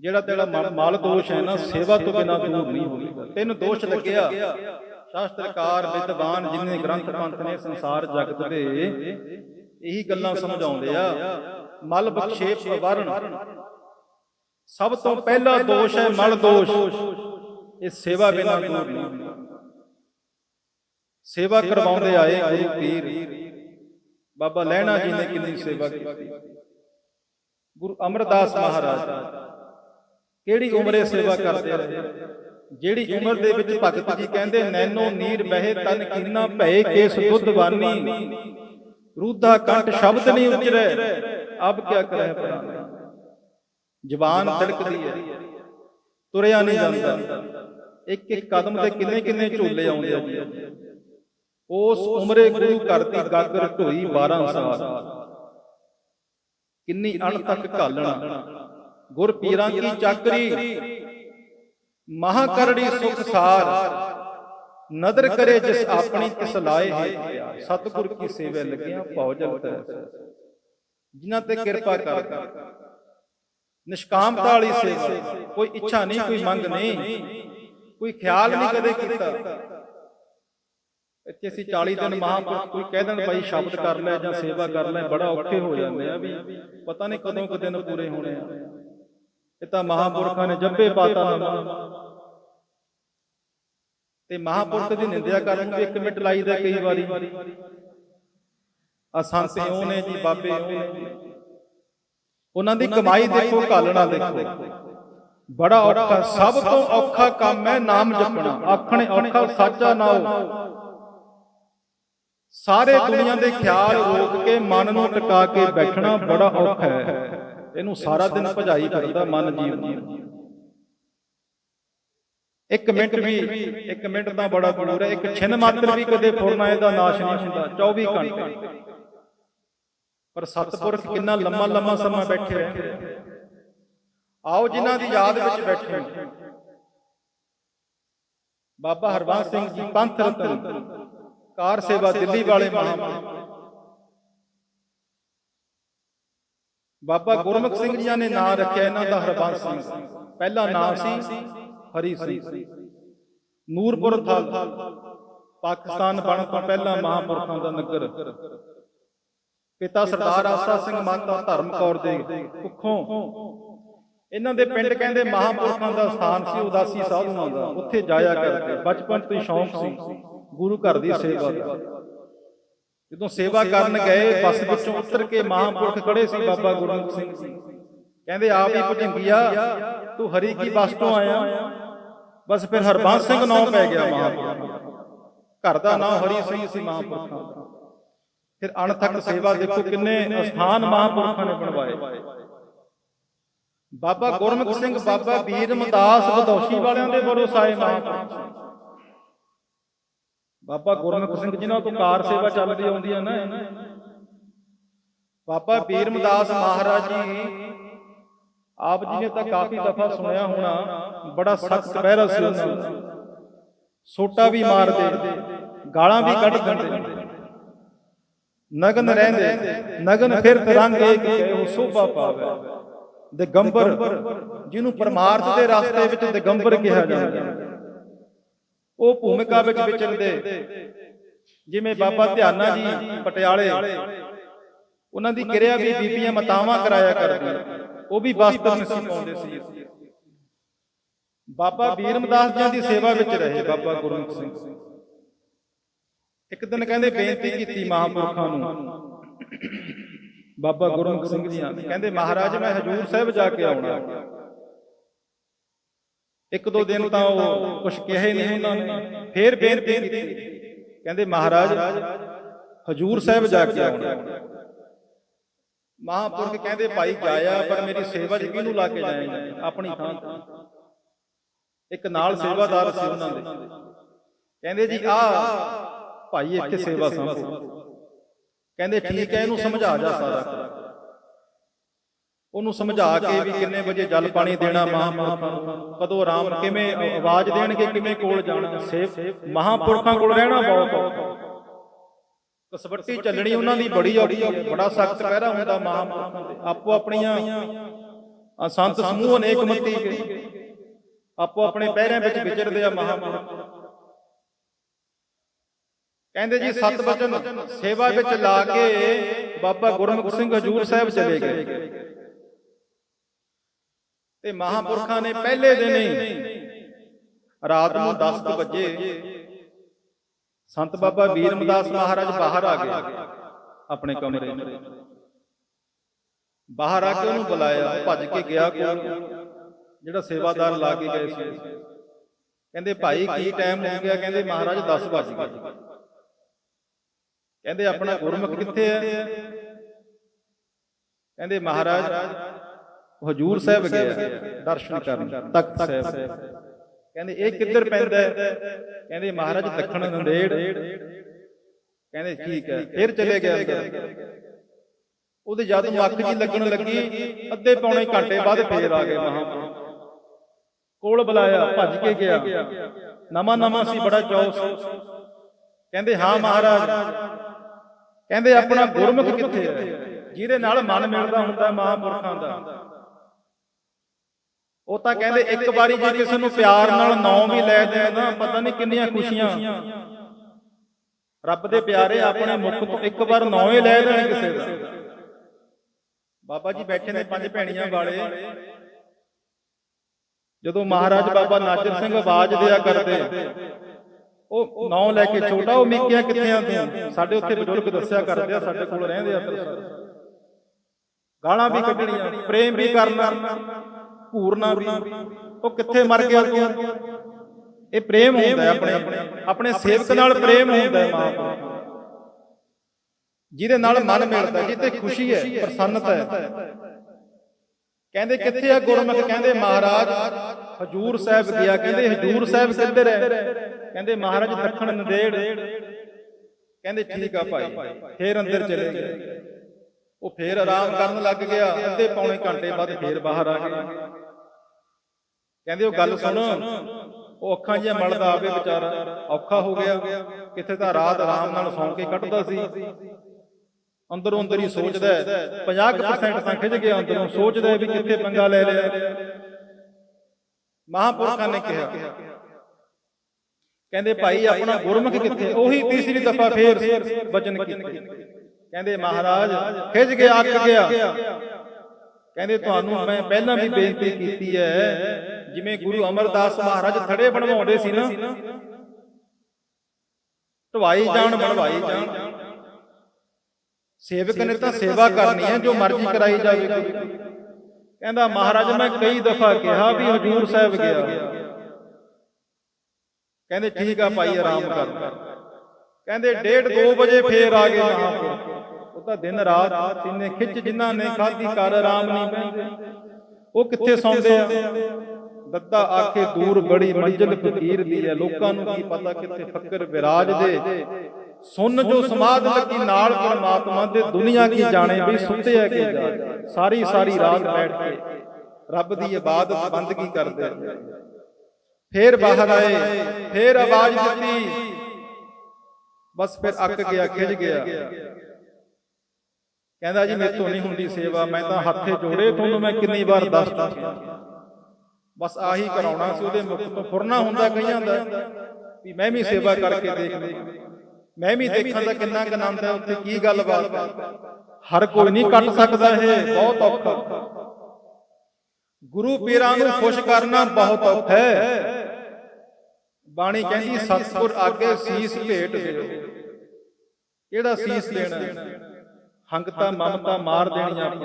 [SPEAKER 1] ਜਿਹੜਾ ਤੇਰਾ ਮਾਲ ਦੋਸ਼ ਹੈ ਨਾ ਸੇਵਾ ਤੋਂ ਬਿਨਾ ਦੂਰ ਨਹੀਂ ਹੋਵੇਗਾ ਤੈਨੂੰ ਦੋਸ਼ ਲੱਗਿਆ। ਸ਼ਾਸਤਰਕਾਰ ਵਿਦਵਾਨ ਜਿੰਨੇ ਗ੍ਰੰਥ ਪੰਥ ਨੇ ਸੰਸਾਰ ਜਗਤ ਦੇ ਇਹੀ ਗੱਲਾਂ ਸਮਝਾਉਂਦੇ ਆ। ਮਲ ਬਖਸ਼ੇਪ ਵਰਨ ਸਭ ਤੋਂ ਪਹਿਲਾ ਦੋਸ਼ ਹੈ ਮਲ ਦੋਸ਼। ਇਹ ਸੇਵਾ ਬਿਨਾ ਦੂਰ ਨਹੀਂ ਸੇਵਾ ਕਰਵਾਉਂਦੇ ਆਏ ਗੁਰੂ ਪੀਰ। ਬਾਬਾ ਲਹਿਣਾ ਜੀ ਨੇ ਕਿੰਨੀ ਸੇਵਾ ਕੀਤੀ। ਗੁਰੂ ਅਮਰਦਾਸ ਮਹਾਰਾਜ ਕਿਹੜੀ ਉਮਰੇ ਸੇਵਾ ਕਰਦੇ ਰਹੇ? ਜਿਹੜੀ ਉਮਰ ਦੇ ਵਿੱਚ ਭਗਤ ਜੀ ਕਹਿੰਦੇ ਨੈਨੋ ਨੀਰ ਬਹਿ ਤਨ ਕੀਨਾ ਭਏ ਕੇਸ ਦੁੱਧਵਾਨੀ ਰੂਧਾ ਕੰਠ ਸ਼ਬਦ ਨਹੀਂ ਉਚਰੇ। ਅਬ ਕਿਆ ਕਰੇ ਪ੍ਰਾਨ ਜ਼ਬਾਨ ਤੜਕਦੀ ਹੈ। ਤੁਰਿਆ ਨਹੀਂ ਜਾਂਦਾ। ਇੱਕ ਇੱਕ ਕਦਮ ਤੇ ਕਿੰਨੇ ਕਿੰਨੇ ਝੋਲੇ ਆਉਂਦੇ ਆ। ਜੀ ਉਸ ਉਮਰੇ ਗੁਰੂ ਘਰ ਦੀ ਗਾਗਰ ਢੋਈ 12 ਸਾਲ। ਕਿੰਨੀ ਅਣ ਤੱਕ ਘਾਲਣਾ। ਗੁਰ ਪੀਰਾਂ ਕੀ ਚਾਕਰੀ। ਮਹਾ ਕਰੜੀ ਸੁਖ ਸਾਰ। ਨਦਰ ਕਰੇ ਜਿਸ ਆਪਣੀ ਕਿਸ ਲਾਏ ਹੈ ਸਤਿਗੁਰ ਕੀ ਸੇਵੇ ਲੱਗਿਆ ਭਉ ਜਲ ਤਰੈ ਜਿਨ੍ਹਾਂ ਤੇ ਕਿਰਪਾ ਕਰ। ਨਿਸ਼ਕਾਮਤਾ ਵਾਲੀ ਸੇਵਾ ਕੋਈ ਇੱਛਾ ਨਹੀਂ ਕੋਈ ਮੰਗ ਨਹੀਂ। ਕੋਈ ਖਿਆਲ ਨਹੀਂ ਕਦੇ ਕੀਤਾ। ਇੱਥੇ ਅਸੀਂ 40 ਦਿਨ ਮਹਾਂਪੁਰਖ ਕੋਈ ਕਹਿ ਦੇਣ ਭਾਈ ਸ਼ਬਦ ਕਰ ਲੈ ਜਾਂ ਸੇਵਾ ਕਰ ਲੈ ਬੜਾ ਔਖੇ ਹੋ ਜਾਂਦੇ ਆ ਵੀ ਪਤਾ ਨਹੀਂ ਕਦੋਂ ਕੁ ਦਿਨ ਪੂਰੇ ਹੋਣੇ ਆ। ਇਹ ਤਾਂ ਮਹਾਂਪੁਰਖਾਂ ਨੇ ਜੱਬੇ ਪਾਤਾ ਨਾ ਤੇ ਮਹਾਂਪੁਰਖ ਦੀ ਨਿੰਦਿਆ ਕਰਨ ਨੂੰ ਇੱਕ ਮਿੰਟ ਲਾਈਦਾ ਕਈ ਵਾਰੀ। ਆ ਸੰਤ ਉਹ ਨੇ ਜੀ ਬਾਬੇ। ਉਹ ਨੇ ਉਹਨਾਂ ਦੀ ਕਮਾਈ ਦੇਖੋ ਘਾਲਣਾ ਦੇਖੋ। ਬੜਾ ਔਖਾ ਸਭ ਤੋਂ ਔਖਾ ਕੰਮ ਹੈ ਨਾਮ ਜਪਣਾ। ਆਖਣੇ ਔਖਾ ਸਾਚਾ ਨਾਉ। ਸਾਰੇ ਦੁਨੀਆ ਦੇ ਖਿਆਲ ਰੋਕ ਕੇ ਮਨ ਨੂੰ ਟਿਕਾ ਕੇ ਬੈਠਣਾ ਬੜਾ ਔਖਾ ਹੈ। ਇਹਨੂੰ ਸਾਰਾ ਦਿਨ ਭਜਾਈ ਕਰਦਾ ਮਨ ਜੀਵ ਦੀ। ਇੱਕ ਮਿੰਟ ਵੀ ਇੱਕ ਮਿੰਟ ਤਾਂ ਬੜਾ ਦੂਰ ਹੈ। ਇੱਕ ਛਿਨ ਮਾਤਰ ਵੀ ਕਦੇ ਫੁਰਨਾ ਇਹਦਾ ਨਾਸ਼ ਨਹੀਂ ਹੁੰਦਾ। 24 ਘੰਟੇ। ਪਰ ਸਤਪੁਰਖ ਕਿੰਨਾ ਲੰਮਾ ਲੰਮਾ ਸਮਾਂ ਬੈਠੇ ਰਹਿੰਦੇ ਆ। ਆਓ ਜਿਨ੍ਹਾਂ ਦੀ ਯਾਦ ਵਿੱਚ ਬੈਠੇ। ਬਾਬਾ ਹਰਵੰਸ ਸਿੰਘ ਜੀ ਪੰਥ ਰਤਨ। ਕਾਰ ਸੇਵਾ ਦਿੱਲੀ ਵਾਲੇ ਮਹਾਂਪੁਰਖ ਬਾਬਾ ਗੁਰਮੁਖ ਸਿੰਘ ਜੀ ਨੇ ਨਾਂ ਰੱਖਿਆ ਇਹਨਾਂ ਦਾ ਹਰਬੰਸ ਸਿੰਘ। ਪਹਿਲਾ ਨਾਮ ਸੀ ਹਰੀ ਸਿੰਘ। ਨੂਰਪੁਰ ਥਲ। ਪਾਕਿਸਤਾਨ ਬਣਨ ਤੋਂ ਪਹਿਲਾਂ ਮਹਾਂਪੁਰਖਾਂ ਦਾ ਨਗਰ। ਪਿਤਾ ਸਰਦਾਰ ਆਸਾ ਸਿੰਘ ਮਾਤਾ ਧਰਮ ਕੌਰ ਦੇ ਕੁੱਖੋਂ। ਇਹਨਾਂ ਦੇ ਪਿੰਡ ਕਹਿੰਦੇ ਮਹਾਂਪੁਰਖਾਂ ਦਾ ਸਥਾਨ ਸੀ ਉਦਾਸੀ ਸਾਧੂਆਂ ਦਾ। ਉੱਥੇ ਜਾਇਆ ਕਰਦੇ। ਬਚਪਨ ਤੋਂ ਹੀ ਸ਼ੌਂਕ ਸੀ। ਗੁਰੂ ਘਰ ਦੀ ਸੇਵਾ ਦਾ ਜਦੋਂ ਸੇਵਾ ਕਰਨ ਗਏ ਬੱਸ ਵਿੱਚੋਂ ਉਤਰ ਕੇ ਮਹਾਂਪੁਰਖ ਖੜੇ ਸੀ ਬਾਬਾ ਗੁਰਮੁਖ ਸਿੰਘ ਜੀ। ਕਹਿੰਦੇ ਆਪ ਹੀ ਭੁਜੰਗੀਆ ਤੂੰ ਹਰੀ ਕੀ ਬੱਸ ਤੋਂ ਆਇਆ? ਬਸ ਫਿਰ ਹਰਬੰਸ ਸਿੰਘ ਨਾਮ ਪੈ ਗਿਆ ਮਹਾਂਪੁਰਖ ਘਰ ਦਾ ਨਾਮ ਹਰੀ ਸਿੰਘ ਸੀ ਮਹਾਂਪੁਰਖਾਂ ਦਾ। ਫਿਰ ਅਣਥੱਕ ਸੇਵਾ ਦੇਖੋ ਕਿੰਨੇ ਅਸਥਾਨ ਮਹਾਂਪੁਰਖਾਂ ਨੇ ਬਣਵਾਏ। ਬਾਬਾ ਗੁਰਮੁਖ ਸਿੰਘ ਬਾਬਾ ਵੀਰ ਮਦਾਸ ਬਦੋਸ਼ੀ ਵਾਲਿਆਂ ਦੇ ਬਰੋਸਾਏ ਮਹਾਂਪੁਰਖ। ਬਾਬਾ ਗੁਰਮੁਖ ਸਿੰਘ ਜਿਨ੍ਹਾਂ ਤੋਂ ਕਾਰ ਸੇਵਾ ਚੱਲਦੀ ਆਉਂਦੀ ਹੈ ਨਾ? ਬਾਬਾ ਵੀਰ ਮਦਾਸ ਮਹਾਰਾਜ ਜੀ ਆਪ ਜੀ ਨੇ ਤਾਂ ਕਾਫੀ ਦਫਾ ਸੁਣਿਆ ਹੋਣਾ ਬੜਾ ਸਖਤ ਪਹਿਰਾ ਸੀ ਉਹਨਾਂ ਦਾ ਸੋਟਾ ਵੀ ਮਾਰਦੇ ਗਾਲਾਂ ਵੀ ਕੱਢ ਦਿੰਦੇ ਨਗਨ ਰਹਿੰਦੇ ਨਗਨ ਫਿਰ ਰੰਗ ਏਕ ਉਹ ਸੋਭਾ ਪਾਵੇ। ਦਿਗੰਬਰ ਜਿਹਨੂੰ ਪਰਮਾਰਥ ਦੇ ਰਸਤੇ ਵਿੱਚ ਦਿਗੰਬਰ ਕਿਹਾ ਜਾਂਦਾ ਹੈ। ਉਹ ਭੂਮਿਕਾ ਵਿੱਚ ਵਿਚਰਦੇ। ਜਿਵੇਂ ਬਾਬਾ ਧਿਆਨਾ ਜੀ ਪਟਿਆਲੇ। ਉਹਨਾਂ ਦੀ ਕਿਰਿਆ ਵੀ ਬੀਬੀਆਂ ਮਤਾਵਾਂ ਕਰਾਇਆ ਕਰਦੀਆਂ। ਉਹ ਵੀ ਵਸਤਰ ਨਹੀਂ ਸੀ ਪਾਉਂਦੇ ਸੀ ਬਾਬਾ ਬੀਰਮਦਾਸ ਜੀ ਦੀ ਸੇਵਾ ਵਿੱਚ ਰਹੇ ਬਾਬਾ ਗੁਰਮੁਖ ਸਿੰਘ। ਇੱਕ ਦਿਨ ਕਹਿੰਦੇ ਬੇਨਤੀ ਕੀਤੀ ਮਹਾਂਪੁਰਖਾਂ ਨੂੰ। ਬਾਬਾ ਗੁਰਮੁਖ ਸਿੰਘ ਜੀ ਕਹਿੰਦੇ ਮਹਾਰਾਜ ਮੈਂ ਹਜੂਰ ਸਾਹਿਬ ਜਾ ਕੇ ਆਉਣਾ। ਇੱਕ ਦੋ ਦਿਨ ਤਾਂ ਉਹ ਕੁਝ ਕਿਹਾ ਹੀ ਨਹੀਂ ਉਹਨਾਂ ਨੇ। ਫੇਰ ਬੇਨਤੀ ਕੀਤੀ। ਕਹਿੰਦੇ, ਮਹਾਰਾਜ, ਹਜੂਰ ਸਾਹਿਬ ਜਾ ਕੇ ਆਉਣਾ। ਮਹਾਂਪੁਰਖ ਕਹਿੰਦੇ, ਭਾਈ ਜਾਇਆ, ਪਰ ਮੇਰੀ ਸੇਵਾ 'ਚ ਕਿਹਨੂੰ ਲਾ ਕੇ ਜਾਏਗਾ? ਆਪਣੀ ਥਾਂ ਇੱਕ ਨਾਲ ਸੇਵਾਦਾਰ ਸੀ ਉਹਨਾਂ ਦੇ। ਕਹਿੰਦੇ ਜੀ, ਆ, ਭਾਈ ਇੱਥੇ ਸੇਵਾ ਸੰਭੋ। ਕਹਿੰਦੇ, ਠੀਕ ਹੈ, ਇਹਨੂੰ ਸਮਝਾ ਜਾ ਸਾਰਾ ਉਹਨੂੰ ਸਮਝਾ ਕੇ ਵੀ ਕਿੰਨੇ ਵਜੇ ਜਲ ਪਾਣੀ ਦੇਣਾ ਮਹਾਂਪੁਰਖਾਂ ਨੂੰ ਕਦੋਂ ਆਰਾਮ ਕਿਵੇਂ ਆਵਾਜ਼ ਦੇਣਗੇ ਕਿਵੇਂ ਕੋਲ ਜਾਣਾ? ਸੇਵ ਮਹਾਂਪੁਰਖਾਂ ਕੋਲ ਰਹਿਣਾ ਬਹੁਤ ਕਸਵੱਟੀ ਚੱਲਣੀ ਉਹਨਾਂ ਦੀ ਬੜੀ ਔਖੀ ਹੈ। ਬੜਾ ਸਖਤ ਪਹਿਰਾ ਹੁੰਦਾ ਮਹਾਂਪੁਰਖਾਂ ਆਪੋ ਆਪਣੀਆਂ ਸੰਤ ਸਮੂਹ ਅਨੇਕ ਮਤੀ ਆਪੋ ਆਪਣੇ ਪਹਿਰਿਆਂ ਵਿੱਚ ਵਿਚਰਦੇ ਆ ਮਹਾਂਪੁਰਖ। ਕਹਿੰਦੇ ਜੀ ਸਤ ਵਚਨ ਸੇਵਾ ਵਿੱਚ ਲਾ ਕੇ ਬਾਬਾ ਗੁਰਮੁਖ ਸਿੰਘ ਹਜੂਰ ਸਾਹਿਬ ਚਲੇ ਗਏ। ਤੇ ਮਹਾਂਪੁਰਖਾਂ ਨੇ ਪਹਿਲੇ ਦਿਨ ਹੀ ਰਾਤ ਨੂੰ 10 ਵਜੇ ਸੰਤ ਬਾਬਾ ਵੀਰਮਦਾਸ ਮਹਾਰਾਜ ਬਾਹਰ ਆ ਗਏ ਆਪਣੇ ਕਮਰੇ ਬਾਹਰ ਆ ਕੇ ਉਹਨੂੰ ਬੁਲਾਇਆ ਭੱਜ ਕੇ ਗਿਆ ਕੋਲ। ਜਿਹੜਾ ਸੇਵਾਦਾਰ ਲਾ ਕੇ ਗਏ ਸੀ। ਕਹਿੰਦੇ ਭਾਈ ਕੀ ਟਾਈਮ ਹੋ ਗਿਆ? ਕਹਿੰਦੇ ਮਹਾਰਾਜ 10 ਵਜ ਗਏ। ਕਹਿੰਦੇ ਆਪਣਾ ਗੁਰਮੁਖ ਕਿੱਥੇ ਹੈ? ਕਹਿੰਦੇ ਮਹਾਰਾਜ ਹਜੂਰ ਸਾਹਿਬ ਗਿਆ। ਦਰਸ਼ਨ ਕਰਨ। ਤਖਤ ਸਾਹਿਬ ਕਹਿੰਦੇ ਇਹ ਕਿੱਧਰ ਪੈਂਦਾ ਕਹਿੰਦੇ ਮਹਾਰਾਜ ਦੱਖਣ ਨੰਦੇੜ। ਕਹਿੰਦੇ ਠੀਕ ਹੈ। ਫਿਰ ਚਲੇ ਗਏ ਅੰਦਰ। ਉਹਦੇ ਜਦ ਅੱਖ ਜੀ ਲੱਗਣ ਲੱਗੀ ਅੱਧੇ ਪੌਣੇ ਘੰਟੇ ਬਾਅਦ ਫੇਰ ਆ ਗਏ ਮਹਾਂਪੁਰਖ ਕੋਲ ਬੁਲਾਇਆ ਭੱਜ ਕੇ ਗਿਆ। ਨਵਾਂ ਨਵਾਂ ਸੀ ਬੜਾ ਚੌਸ। ਕਹਿੰਦੇ ਹਾਂ ਮਹਾਰਾਜ। ਕਹਿੰਦੇ ਆਪਣਾ ਗੁਰਮੁਖ ਕਿੱਥੇ ਹੈ? ਜਿਹਦੇ ਨਾਲ ਮਨ ਮਿਲਦਾ ਹੁੰਦਾ ਮਹਾਂਪੁਰਖਾਂ ਦਾ। ਉਹ ਤਾਂ ਕਹਿੰਦੇ ਇੱਕ ਵਾਰੀ ਜੇ ਕਿਸੇ ਨੂੰ ਪਿਆਰ ਨਾਲ ਨੌ ਵੀ ਲੈ ਦੇਣ ਨਾ, ਪਤਾ ਨਹੀਂ ਕਿੰਨੀਆਂ ਖੁਸ਼ੀਆਂ। ਰੱਬ ਦੇ ਪਿਆਰੇ ਆਪਣੇ ਮੁਖ ਤੋਂ ਇੱਕ ਵਾਰ ਨਾਮ ਹੀ ਲੈ ਦੇਣ ਕਿਸੇ ਦਾ। ਬਾਬਾ ਜੀ ਬੈਠੇ ਨੇ ਪੰਜ ਭੈਣੀਆਂ ਵਾਲੇ। ਜਦੋਂ ਮਹਾਰਾਜ ਬਾਬਾ ਨਾਜਰ ਸਿੰਘ ਆਵਾਜ਼ ਦਿਆ ਕਰਦੇ, ਉਹ ਨੌ ਲੈ ਕੇ ਛੋਟਾ, ਉਹ ਮਿੱਕਿਆ ਕਿੱਥੇ ਆ ਸਾਡੇ ਉੱਥੇ ਬਜ਼ੁਰਗ ਦੱਸਿਆ ਕਰਦੇ ਆ, ਸਾਡੇ ਕੋਲ ਰਹਿੰਦੇ ਆ ਗਾਲਾਂ ਵੀ ਕੱਢਣੀਆਂ, ਪ੍ਰੇਮ ਵੀ ਕਰਨਾ। ਭੂਰਨਾ ਵੀ। ਉਹ ਕਿੱਥੇ ਮਰ ਗਿਆ ਤੂੰ ਇਹ ਪ੍ਰੇਮ ਹੁੰਦਾ ਹੈ ਆਪਣੇ ਆਪਣੇ ਸੇਵਕ ਨਾਲ ਪ੍ਰੇਮ ਹੁੰਦਾ ਹੈ ਮਹਾਂਪੁਰਖ ਜਿਹਦੇ ਨਾਲ ਮਨ ਮਿਲਦਾ ਜਿੱਤੇ ਖੁਸ਼ੀ ਹੈ ਪ੍ਰਸੰਨਤਾ ਹੈ। ਕਹਿੰਦੇ ਕਿੱਥੇ ਆ ਗੁਰਮੁਖ? ਕਹਿੰਦੇ ਮਹਾਰਾਜ ਹਜੂਰ ਸਾਹਿਬ ਗਿਆ। ਕਹਿੰਦੇ ਹਜੂਰ ਸਾਹਿਬ ਕਿੱਧਰ ਹੈ? ਕਹਿੰਦੇ ਮਹਾਰਾਜ ਦੱਖਣ ਨੰਦੇੜ। ਕਹਿੰਦੇ ਠੀਕ ਆ ਭਾਈ। ਫੇਰ ਅੰਦਰ ਚਲੇ ਗਏ। ਉਹ ਫੇਰ ਆਰਾਮ ਕਰਨ ਲੱਗ ਗਿਆ, ਅੱਧੇ ਪੌਣੇ ਘੰਟੇ ਬਾਅਦ ਫੇਰ ਬਾਹਰ ਆ ਗਿਆ ਕਹਿੰਦੇ ਉਹ ਗੱਲ ਸੁਣ, ਉਹ ਅੱਖਾਂ ਜਿਹਾ ਮਲਦਾ ਆਵੇ ਵਿਚਾਰਾ, ਔਖਾ ਹੋ ਗਿਆ। ਕਿੱਥੇ ਤਾਂ ਰਾਤ ਆਰਾਮ ਨਾਲ ਸੌਂ ਕੇ ਕੱਟਦਾ ਸੀ। ਅੰਦਰੋਂ ਅੰਦਰ ਹੀ ਸੋਚਦਾ 50% ਤਾਂ ਖਿੱਚ ਗਿਆ ਅੰਦਰੋਂ, ਸੋਚਦਾ ਹੈ ਵੀ ਕਿੱਥੇ ਪੰਗਾ ਲੈ ਲਿਆ। ਮਹਾਂਪੁਰਖਾਂ ਨੇ ਕਿਹਾ, ਕਹਿੰਦੇ ਭਾਈ ਆਪਣਾ ਗੁਰਮੁਖ ਕਿੱਥੇ? ਉਹੀ ਤੀਸਰੀ ਦਫਾ ਫੇਰ ਵਚਨ ਕੀਤੇ। ਕਹਿੰਦੇ, ਮਹਾਰਾਜ ਖਿੱਚ ਗਿਆ ਅੱਕ ਗਿਆ। ਕਹਿੰਦੇ, ਤੁਹਾਨੂੰ ਮੈਂ ਪਹਿਲਾਂ ਵੀ ਬੇਨਤੀ ਕੀਤੀ ਹੈ, ਜਿਵੇਂ ਗੁਰੂ ਅਮਰਦਾਸ ਮਹਾਰਾਜ ਥੜੇ ਬਣਵਾਉਂਦੇ ਸੀ ਨਾ। ਢਵਾਈ ਜਾਣ, ਬਣਵਾਈ ਜਾਣ। ਸੇਵਕ ਨੇ ਤਾਂ ਸੇਵਾ ਕਰਨੀ ਹੈ, ਜੋ ਮਰਜ਼ੀ ਕਰਾਈ ਜਾਵੇ। ਕਹਿੰਦਾ, ਮਹਾਰਾਜ, ਮੈਂ ਕਈ ਦਫਾ ਕਿਹਾ ਵੀ ਹਜੂਰ ਸਾਹਿਬ ਗਿਆ। ਕਹਿੰਦੇ, ਠੀਕ ਆ ਭਾਈ, ਆਰਾਮ ਕਰ। ਕਹਿੰਦੇ 1:30 2 ਵਜੇ ਫੇਰ ਆ ਗਏ ਮਹਾਂਪੁਰ ਉਹ ਤਾਂ ਦਿਨ ਰਾਤ ਸਿੰਨੇ ਖਿੱਚ ਜਿਨ੍ਹਾਂ ਨੇ ਖਾਧੀ ਕਰ ਆਰਾਮ ਨਹੀਂ ਪੈਂਦੇ ਉਹ ਕਿੱਥੇ ਸੌਂਦੇ ਆ? ਦੱਦਾ ਆਖੇ ਦੂਰ ਬੜੀ ਮੰਜ਼ਿਲ ਫਕੀਰ ਦੀ ਹੈ। ਲੋਕਾਂ ਨੂੰ ਕੀ ਪਤਾ ਕਿੱਥੇ ਫਕਰ ਵਿਰਾਜ ਦੇ। ਸੁਣ ਜੋ ਸਮਾਧ ਲੱਗੀ ਨਾਲ ਪਰਮਾਤਮਾ ਦੇ ਦੁਨੀਆ ਕੀ ਜਾਣੇ ਵੀ ਸੁੱਤੇ ਹੈ ਕਿ ਜਾਗ ਸਾਰੀ ਸਾਰੀ ਰਾਤ ਬੈਠ ਕੇ। ਰੱਬ ਦੀ ਇਬਾਦਤ ਬੰਦਗੀ ਕਰਦੇ? ਫੇਰ ਬਾਹਰ ਆਏ ਫੇਰ ਆਵਾਜ਼ ਦਿੱਤੀ। ਬਸ ਫਿਰ ਅੱਕ ਗਿਆ। ਖਿਜ ਗਿਆ। ਕਹਿੰਦਾ ਜੀ ਮੇਰੇ ਤੋਂ ਨਹੀਂ ਹੁੰਦੀ ਸੇਵਾ, ਮੈਂ ਤਾਂ ਹੱਥੇ ਜੋੜੇ, ਤੁਹਾਨੂੰ ਮੈਂ ਕਿੰਨੀ ਵਾਰ ਦੱਸ ਚੁੱਕਿਆ ਬਸ ਆਹੀ ਕਰਾਉਣਾ ਸੀ, ਉਹਦੇ ਮੁਖ ਤੋਂ ਫੁਰਨਾ ਹੁੰਦਾ ਕਈਆਂ ਦਾ ਵੀ ਮੈਂ ਵੀ ਸੇਵਾ ਕਰਕੇ ਦੇਖ ਲਈ ਮੈਂ ਵੀ ਦੇਖਾਂ ਦਾ ਕਿੰਨਾ ਕੁ ਆਨੰਦ ਹੈ, ਉੱਥੇ ਕੀ ਗੱਲਬਾਤ ਹੈ। ਹਰ ਕੋਈ ਨਹੀਂ ਕੱਟ ਸਕਦਾ ਇਹ, ਬਹੁਤ ਔਖਾ। ਗੁਰੂ ਪੀਰਾਂ ਨੂੰ ਖੁਸ਼ ਕਰਨਾ ਬਹੁਤ ਔਖਾ ਹੈ। ਬਾਣੀ ਕਹਿੰਦੀ, ਸਤਿਗੁਰ ਆਗੇ ਸੀਸ ਭੇਟ ਦਿਓ। ਕਿਹੜਾ ਸੀਸ ਦੇਣਾ? ਹੰਗਤਾ, ਮਮਤਾ ਮਾਰ ਦੇਣੀ ਆਪਣੀ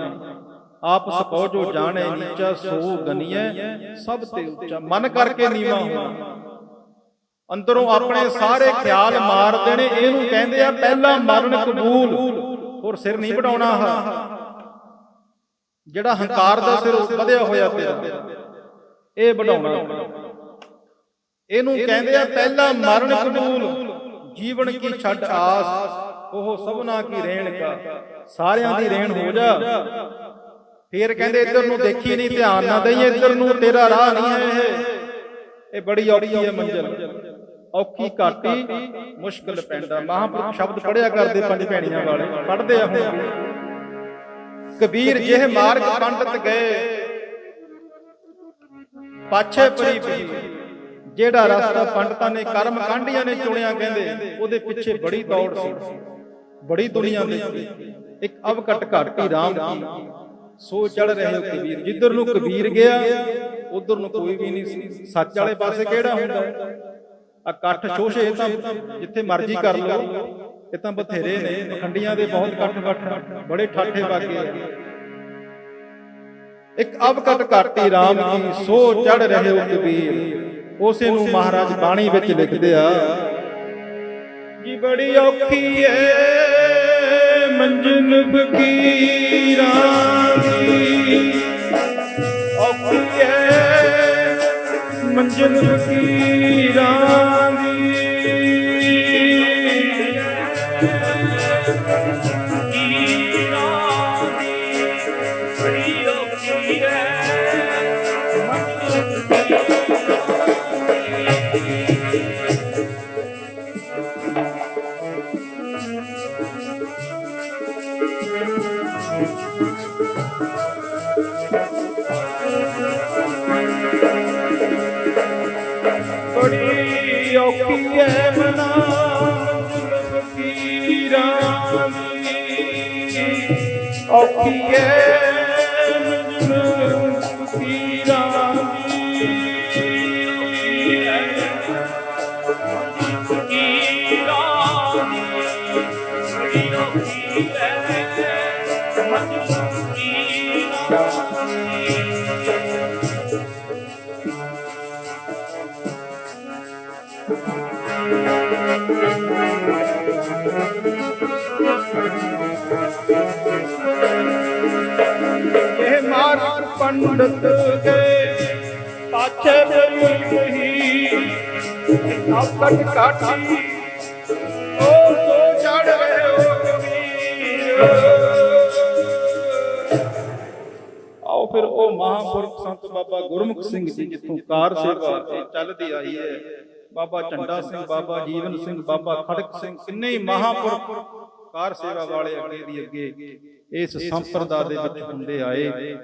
[SPEAKER 1] ਆਪ ਸਪੋ ਜੋ ਜਾਣੇ, ਨੀਚਾ ਸੋ ਗਨੀਐ ਸਭ ਤੇ ਉੱਚਾ। ਮਨ ਕਰਕੇ ਨੀਵਾ। ਹੋਣਾ ਅੰਦਰੋਂ ਆਪਣੇ ਸਾਰੇ ਖਿਆਲ ਮਾਰ ਦੇਣੇ, ਇਹਨੂੰ ਕਹਿੰਦੇ ਆ ਪਹਿਲਾ ਮਰਨ ਕਬੂਲ। ਹੋਰ ਸਿਰ ਨਹੀਂ ਵਡਾਉਣਾ ਹਾ ਜਿਹੜਾ ਹੰਕਾਰ ਦਾ ਸਿਰ ਵਧਿਆ ਹੋਇਆ ਤੇਰਾ, ਇਹ ਵਡਾਉਣਾ। ਇਹਨੂੰ ਕਹਿੰਦੇ ਆ ਪਹਿਲਾ ਮਰਨ ਕਬੂਲ। ਜੀਵਨ ਕੀ ਛੱਡ ਆਸ। ਉਹ ਸਭਨਾ ਕੀ ਰੇਣ ਕਾ? ਸਾਰਿਆਂ ਦੀ ਰੇਣ ਹੋ ਜਾ। ਫੇਰ ਕਹਿੰਦੇ ਇੱਧਰ ਨੂੰ ਦੇਖੀ ਨਹੀਂ ਧਿਆਨ ਨਾ ਦੇਈ ਇੱਧਰ ਨੂੰ ਤੇਰਾ ਰਾਹ ਨਹੀਂ ਹੈ। ਇਹ ਇਹ ਬੜੀ ਔਖੀ ਹੈ ਮੰਜ਼ਲ। ਔਖੀ ਘਾਟੀ ਮੁਸ਼ਕਲ ਪੈਂਦਾ। ਮਹਾਂਪੁਰਖ ਸ਼ਬਦ ਪੜਿਆ ਕਰਦੇ ਪੰਜ ਭੈਣੀਆਂ ਵਾਲੇ। ਪੜਦੇ ਆ ਹੁਣ। ਕਬੀਰ ਜਿਹ ਮਾਰਗ ਪੰਡਤ ਗਏ। ਪਾਛੇ ਪਰੀ ਪਈ ਜਿਹੜਾ ਰਸਤਾ ਪੰਡਤਾਂ ਨੇ ਕਰਮ ਕਾਂਡੀਆਂ ਨੇ ਚੁਣਿਆ ਕਹਿੰਦੇ ਉਹਦੇ ਪਿੱਛੇ ਬੜੀ ਦੌੜ ਸੀ। ਬੜੀ ਦੁਨੀਆ ਦੇ ਇੱਕ ਅਵਕਟ ਘਾਟੀ ਰਾਮ ਕੀ ਸੋ ਚੜ ਰਹੇ ਹੋ ਕਬੀਰ। ਜਿੱਧਰ ਨੂੰ ਕਬੀਰ। ਗਿਆ ਉਧਰ ਨੂੰ ਕੋਈ ਵੀ ਨਹੀਂ ਸੀ। ਸੱਚ ਵਾਲੇ ਪਾਸੇ ਕਿਹੜਾ ਹੁੰਦਾ? ਆ ਇਕੱਠ ਸ਼ੋਸ਼ੇ ਤਾਂ ਜਿੱਥੇ ਮਰਜ਼ੀ ਕਰ ਲਓ। ਇਹ ਤਾਂ ਬਥੇਰੇ ਨੇ। ਪਖੰਡੀਆਂ ਦੇ ਬਹੁਤ ਇਕੱਠ ਇਕੱਠ ਬੜੇ ਠਾਠੇ ਆ। ਇੱਕ ਅਵਕਟ ਘਾਟੀ ਰਾਮ ਕੀ ਸੋ ਚੜ ਰਹੇ ਹੋ ਕਬੀਰ। ਉਸੇ ਨੂੰ ਮਹਾਰਾਜ ਬਾਣੀ ਵਿੱਚ ਲਿਖਦੇ ਆ ਜੀ ਬੜੀ ਔਖੀ ਏ ਮੰਜ਼ਿਲ ਫਕੀਰਾਂ ਦੀ। ਔਖੀ ਏ ਮੰਜ਼ਿਲ ਫਕੀਰਾਂ ਦੀ।
[SPEAKER 2] Thank
[SPEAKER 1] ਇਹ ਮਾਰ ਪੰਡਤ ਦੇ ਪਾਛੇ ਮਹਾਂਪੁਰਖ ਸੰਤ ਬਾਬਾ ਗੁਰਮੁਖ ਸਿੰਘ ਜੀ ਜਿੱਥੋਂ ਕਾਰ ਸੇਵਾ ਇਹ ਚੱਲਦੀ ਆਈ ਹੈ, ਬਾਬਾ ਝੰਡਾ ਸਿੰਘ, ਬਾਬਾ ਜੀਵਨ ਸਿੰਘ, ਬਾਬਾ ਖੜਕ ਸਿੰਘ, ਕਿੰਨੇ ਹੀ ਮਹਾਂਪੁਰਖ ਕਾਰ ਸੇਵਾ ਵਾਲੇ ਅੱਗੇ ਦੀ ਅੱਗੇ ਇਸ ਸੰਪਰਦਾ ਦੇ ਵਿੱਚ ਹੁੰਦੇ ਆਏ।